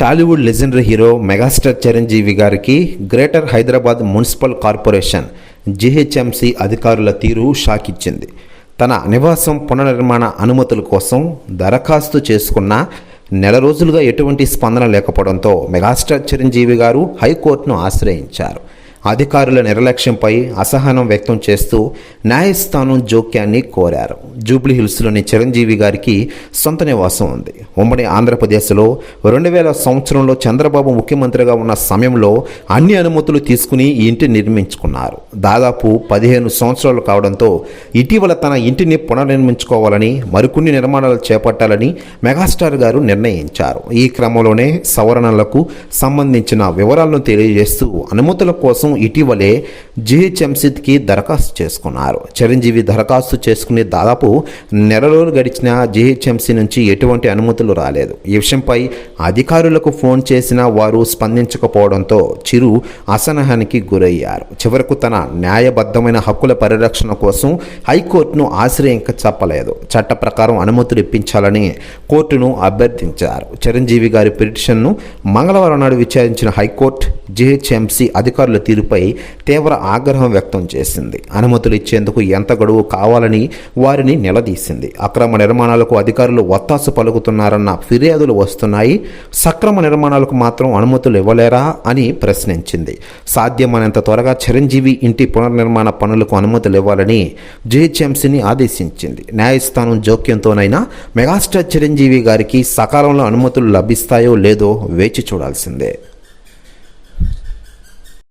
Tollywood legendary hero megastar Chiranjeevi గారికి greater Hyderabad municipal corporation GHMC అధికారుల తీరు shock ఇచ్చింది. తన నివాసం పునర్నిర్మాణ అనుమతుల కోసం దరఖాస్తు చేసుకున్న నెల రోజులుగా ఎటువంటి స్పందన లేకపోవడంతో మెగాస్టార్ చిరంజీవి గారు హైకోర్టును ఆశ్రయించారు. అధికారుల నిర్లక్ష్యంపై అసహనం వ్యక్తం చేస్తూ న్యాయస్థానం జోక్యాన్ని కోరారు. జూబ్లీ హిల్స్లోని చిరంజీవి గారికి సొంత నివాసం ఉంది. ఉమ్మడి ఆంధ్రప్రదేశ్లో రెండు వేల సంవత్సరంలో చంద్రబాబు ముఖ్యమంత్రిగా ఉన్న సమయంలో అన్ని అనుమతులు తీసుకుని ఈ ఇంటిని నిర్మించుకున్నారు. దాదాపు పదిహేను సంవత్సరాలు కావడంతో ఇటీవల తన ఇంటిని పునర్నిర్మించుకోవాలని మరికొన్ని నిర్మాణాలు చేపట్టాలని మెగాస్టార్ గారు నిర్ణయించారు. ఈ క్రమంలోనే సవరణలకు సంబంధించిన వివరాలను తెలియజేస్తూ అనుమతుల కోసం ఇటీవలే జిహెచ్ఎంసీకి దరఖాస్తు చేసుకున్నారు. చిరంజీవి దరఖాస్తు చేసుకుని దాదాపు నెల రోజులు గడిచిన జిహెచ్ఎంసీ నుంచి ఎటువంటి అనుమతులు రాలేదు. ఈ విషయంపై అధికారులకు ఫోన్ చేసినా వారు స్పందించకపోవడంతో చిరు అసహనానికి గురయ్యారు. చివరకు తన న్యాయబద్ధమైన హక్కుల పరిరక్షణ కోసం హైకోర్టును ఆశ్రయింక చెప్పలేదు. చట్ట ప్రకారం అనుమతులు ఇప్పించాలని కోర్టును అభ్యర్థించారు. చిరంజీవి గారి పిటిషన్ను మంగళవారం నాడు విచారించిన హైకోర్టు జిహెచ్ఎంసీ అధికారుల తీరుపై తీవ్ర ఆగ్రహం వ్యక్తం చేసింది. అనుమతులు ఇచ్చేందుకు ఎంత గడువు కావాలని వారిని నిలదీసింది. అక్రమ నిర్మాణాలకు అధికారులు ఒత్తాసు పలుకుతున్నారన్న ఫిర్యాదులు వస్తున్నాయి. సక్రమ నిర్మాణాలకు మాత్రం అనుమతులు ఇవ్వలేరా అని ప్రశ్నించింది. సాధ్యమైనంత త్వరగా చిరంజీవి ఇంటి పునర్నిర్మాణ పనులకు అనుమతులు ఇవ్వాలని జిహెచ్ఎంసీని ఆదేశించింది. న్యాయస్థానం జోక్యంతోనైనా మెగాస్టార్ చిరంజీవి గారికి సకాలంలో అనుమతులు లభిస్తాయో లేదో వేచి చూడాల్సిందే.